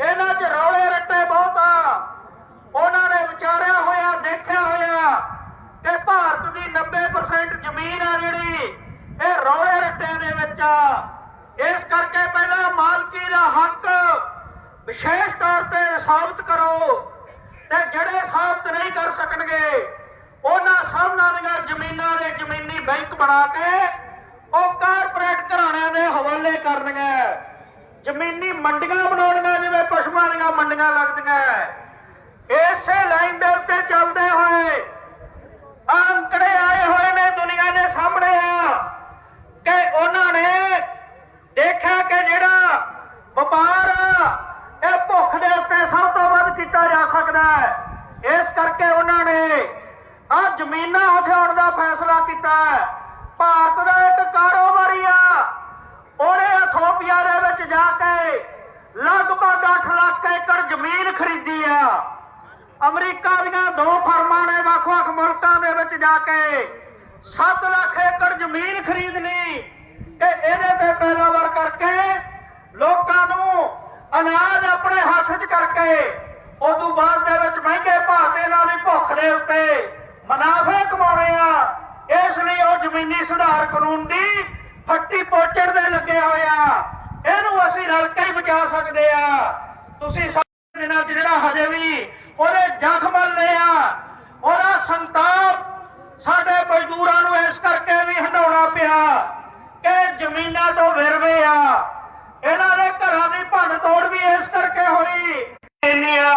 ਇਹਨਾਂ 'ਚ ਰੌਲੇ ਰੱਟੇ ਬਹੁਤ ਆ। ਉਹਨਾਂ ਨੇ ਵਿਚਾਰਿਆ ਹੋਇਆ, ਦੇਖਿਆ ਹੋਇਆ ਕਿ ਭਾਰਤ ਦੀ 90% ਜ਼ਮੀਨ ਆ ਜਿਹੜੀ, ਇਹ ਰੌਲੇ ਰੱਟਿਆਂ ਦੇ ਵਿੱਚ ਆ। ਇਸ ਕਰਕੇ ਪਹਿਲਾਂ ਮਾਲਕੀ ਦਾ ਹੱਕ ਵਿਸ਼ੇਸ਼ ਤੌਰ ਤੇ ਸਾਬਤ ਕਰੋ ਤੇ ਜਿਹੜੇ ਸਾਬਤ ਨਹੀਂ ਕਰ ਸਕਣਗੇ, ਉਹਨਾਂ ਸਭਨਾਂ ਦੀਆਂ ਜ਼ਮੀਨਾਂ ਦੇ ਜ਼ਮੀਨੀ ਬੈਂਕ ਬਣਾ ਕੇ ਜ਼ਮੀਨੀ ਮੰਡੀਆਂ ਬਣਾਉਣੀਆਂ ਜਿਵੇਂ ਪਸ਼ੂਆਂ ਦੀਆਂ ਮੰਡੀਆਂ ਲੱਗਦੀਆਂ ਇਸੇ ਲਾਈਨ ਦੇ ਉੱਤੇ ਚੱਲਦੇ ਹੋਏ ਅੰਕੜੇ ਆਏ ਹੋਏ ਨੇ ਦੁਨੀਆ ਦੇ ਸਾਹਮਣੇ ਆ ਕਿ ਉਹਨਾਂ ਨੇ ਦੇਖਿਆ ਕਿ ਜਿਹੜਾ ਵਪਾਰ ਆ, ਇਹ ਭੁੱਖ ਦੇ ਉੱਤੇ ਸਭ ਤੋਂ ਵੱਧ ਕੀਤਾ ਜਾ ਸਕਦਾ ਹੈ ਇਸ ਕਰਕੇ ਉਹਨਾਂ ਨੇ ਆ ਜ਼ਮੀਨਾਂ ਉਠਾਉਣ ਦਾ ਫੈਸਲਾ ਕੀਤਾ ਭਾਰਤ ਦਾ ਇੱਕ ਕਾਰੋਬਾਰੀ ਆ ਉਹਨੇ ਇਥੋਪੀਆ ਦੇ ਵਿੱਚ ਜਾ ਕੇ ਲਗਭਗ 8 ਲੱਖ ਏਕੜ ਜ਼ਮੀਨ ਖਰੀਦੀ ਆ। ਅਮਰੀਕਾ ਦੀਆਂ ਦੋ ਫਰਮਾਂ ਨੇ ਵੱਖ-ਵੱਖ ਮੁਲਕਾਂ ਦੇ ਵਿੱਚ ਜਾ ਕੇ 7 ਲੱਖ ਏਕੜ ਜ਼ਮੀਨ ਖਰੀਦ ਲਈ ਤੇ ਇਹਦੇ ਤੇ ਪੈਦਾਵਾਰ ਕਰਕੇ ਲੋਕਾਂ ਨੂੰ ਅਨਾਜ ਆਪਣੇ ਹੱਥ 'ਚ ਕਰਕੇ ਉਦੋਂ ਬਾਅਦ ਦੇ ਵਿੱਚ ਮਹਿੰਗੇ ਭਾਅ ਤੇ ਇਹਨਾਂ ਦੀ ਭੁੱਖ ਦੇ ਉੱਤੇ ਮੁਨਾਫੇ ਕਮਾਉਣੇ ਆ। ਇਸ ਲਈ ਉਹ ਜ਼ਮੀਨੀ ਸੁਧਾਰ ਕਾਨੂੰਨ ਦੀ ਫੱਟੀ ਪੋਚੜ ਦੇ ਲੱਗੇ ਹੋਏ ਆ ਇਹਨੂੰ ਅਸੀਂ ਰਲ ਕੇ ਹੀ ਬਚਾ ਸਕਦੇ ਆ। ਤੁਸੀਂ ਸਾਰੇ ਦਿਨਾਂ 'ਚ ਜਿਹੜਾ ਹਜੇ ਵੀ ਉਹਦੇ ਜ਼ਖਮ ਲਏ ਆ, ਉਹਦਾ ਸੰਤਾਪ ਸਾਡੇ ਮਜ਼ਦੂਰਾਂ ਨੂੰ ਇਸ ਕਰਕੇ ਵੀ ਹੰਡਾਉਣਾ ਪਿਆ ਕਿ ਜ਼ਮੀਨਾਂ ਤੋਂ ਵਿਰਵੇ ਆ। ਇਹਨਾਂ ਦੇ ਘਰਾਂ ਦੀ ਭੰਨ ਤੋੜ ਵੀ ਇਸ ਕਰਕੇ ਹੋਈ। ਇੰਨੀ ਆ,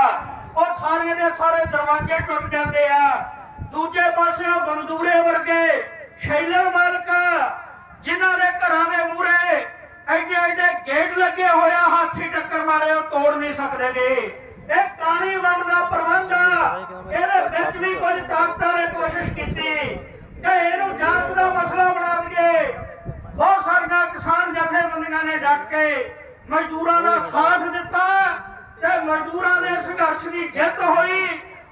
ਉਹ ਸਾਰੇ ਦੇ ਸਾਰੇ ਦਰਵਾਜ਼ੇ ਟੁੱਟ ਜਾਂਦੇ ਆ। ਦੂਜੇ ਪਾਸੇ ਉਹ ਬੰਦੂਰੇ ਵਰਗੇ ਸ਼ੈਲਰ ਮਾਲਕ ਜਿਨ੍ਹਾਂ ਦੇ ਘਰਾਂ ਦੇ ਮੂਹਰੇ ਐਡੇ ਐਡੇ ਗੇਟ ਲੱਗੇ ਹੋਇਆ ਹਾਥੀ ਟੱਕਰ ਮਾਰੇ, ਉਹ ਤੋੜ ਨਹੀਂ ਸਕਦੇਗੇ ਇਹ ਕਾਣੀ ਵੰਡ ਦਾ ਪ੍ਰਬੰਧ ਆ। ਇਹਦੇ ਵਿੱਚ ਵੀ ਕੁਝ ਤਾਕਤਾਂ ਨੇ ਕੋਸ਼ਿਸ਼ ਕੀਤੀ। ਕਿ ਇਹਨੂੰ ਜਾਤ ਦਾ ਮਸਲਾ ਬਣਾ ਦਈਏ। ਬਹੁਤ ਸਾਰੀਆਂ ਕਿਸਾਨ ਜਥੇਬੰਦੀਆਂ ਨੇ ਡਟ ਕੇ ਮਜ਼ਦੂਰਾਂ ਦਾ ਸਾਥ ਦਿੱਤਾ ਤੇ ਮਜ਼ਦੂਰਾਂ ਦੇ ਸੰਘਰਸ਼ ਦੀ ਜਿੱਤ ਹੋਈ।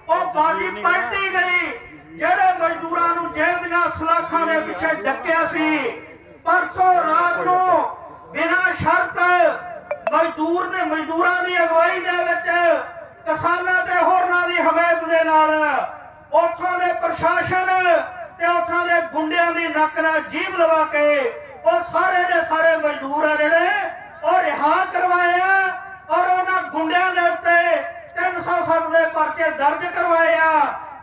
ਉਹ ਬਾਜੀ ਪਲਟੀ ਗਈ। ਜਿਹੜੇ ਮਜ਼ਦੂਰਾਂ ਨੂੰ ਜੇਲ੍ਹ ਦੀਆਂ ਸਲਾਖਾਂ ਦੇ ਪਿੱਛੇ ਡੱਕਿਆ ਸੀ, ਪਰਸੋਂ ਰਾਤ ਨੂੰ ਬਿਨਾਂ ਸ਼ਰਤ ਮਜ਼ਦੂਰ ਨੇ ਮਜ਼ਦੂਰਾਂ ਦੀ ਅਗਵਾਈ ਦੇ ਵਿੱਚ ਕਿਸਾਨਾਂ ਤੇ ਹੋਰਨਾਂ ਦੀ ਹਮਾਇਤ ਦੇ ਨਾਲ ਉੱਥੋਂ ਦੇ ਪ੍ਰਸ਼ਾਸਨ ਤੇ ਉੱਥੋਂ ਦੇ ਗੁੰਡਿਆਂ ਦੀ ਨੱਕ ਨਾਲ ਜੀਭ ਲਵਾ ਕੇ ਉਹ ਸਾਰੇ ਦੇ ਸਾਰੇ ਮਜ਼ਦੂਰ ਆ ਜਿਹੜੇ, ਉਹ ਰਿਹਾ ਕਰਵਾਇਆ ਔਰ ਉਹਨਾਂ ਗੁੰਡਿਆਂ ਦੇ ਉੱਤੇ 307 ਦੇ ਪਰਚੇ ਦਰਜ ਕਰਵਾਏ ਆ।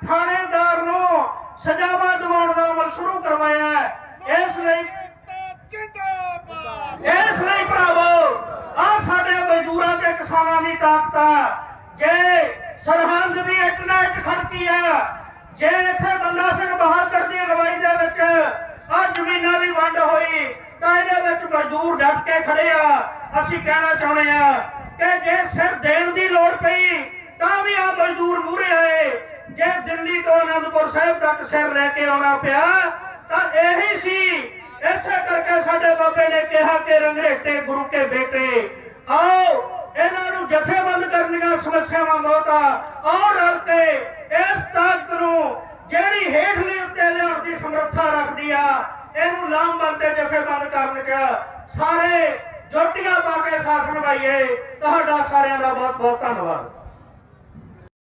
ਥਾਣੇਦਾਰ ਨੂੰ ਸਜ਼ਾਵਾਂ ਦਿਵਾਉਣ ਦਾ ਅਮਲ ਸ਼ੁਰੂ ਕਰਵਾਇਆ ਹੈ। ਇਸ ਲਈ ਇਸ ਲਈ ਭਰਾਵੋ ਆ ਸਾਡੇ ਮਜ਼ਦੂਰਾਂ ਤੇ ਕਿਸਾਨਾਂ ਦੀ ਤਾਕਤ ਆ ਜੇ ਸਰਹੰਦ ਦੀ ਇੱਟ ਨਾਲ ਇੱਟ ਖੜਕੀ ਆ ਜੇ ਇੱਥੇ ਬੰਦਾ ਸਿੰਘ ਬਹਾਦਰ ਦੀ ਅਗਵਾਈ ਦੇ ਵਿੱਚ ਆ ਜ਼ਮੀਨਾਂ ਦੀ ਵੰਡ ਹੋਈ, ਤਾਂ ਇਹਦੇ ਵਿੱਚ ਮਜ਼ਦੂਰ ਡਟ ਕੇ ਖੜੇ ਆ। ਅਸੀਂ ਕਹਿਣਾ ਚਾਹੁੰਦੇ ਆ ਕਿ ਜੇ ਸਿਰ ਦੇਣ ਦੀ ਲੋੜ ਪਈ, ਤਾਂ ਵੀ ਆ ਮਜ਼ਦੂਰ ਮੂਰੇ ਆਏ। ਜੇ ਦਿੱਲੀ ਤੋਂ ਅਨੰਦਪੁਰ ਸਾਹਿਬ ਤੱਕ ਸਿਰ ਲੈ ਕੇ ਆਉਣਾ ਪਿਆ, ਤਾਂ ਇਹੀ ਸੀ। ਇਸੇ ਕਰਕੇ ਸਾਡੇ ਬਾਬੇ ਨੇ ਕਿਹਾ ਕਿ ਰੰਗਰੇਟੇ ਗੁਰੂ ਕੇ ਬੇਟੇ, ਆਓ, ਇਹਨਾਂ ਨੂੰ ਜਥੇਬੰਦ ਕਰਨੀਆਂ ਸਮੱਸਿਆਵਾਂ ਬਹੁਤ ਆ। ਆਓ ਰਲ ਕੇ ਇਸ ਤਾਕਤ ਨੂੰ ਜਿਹੜੀ ਹੇਠਲੇ ਉੱਤੇ ਲਿਆਉਣ ਦੀ ਸਮਰੱਥਾ ਰੱਖਦੀ ਆ ਇਹਨੂੰ ਲਾਮਬੰਦ ਤੇ ਕਰਨ ਚ ਸਾਰੇ ਜੋਟੀਆਂ ਪਾ ਕੇ ਸਾਥ ਨਿਭਾਈਏ ਤੁਹਾਡਾ ਸਾਰਿਆਂ ਦਾ ਬਹੁਤ ਬਹੁਤ ਧੰਨਵਾਦ।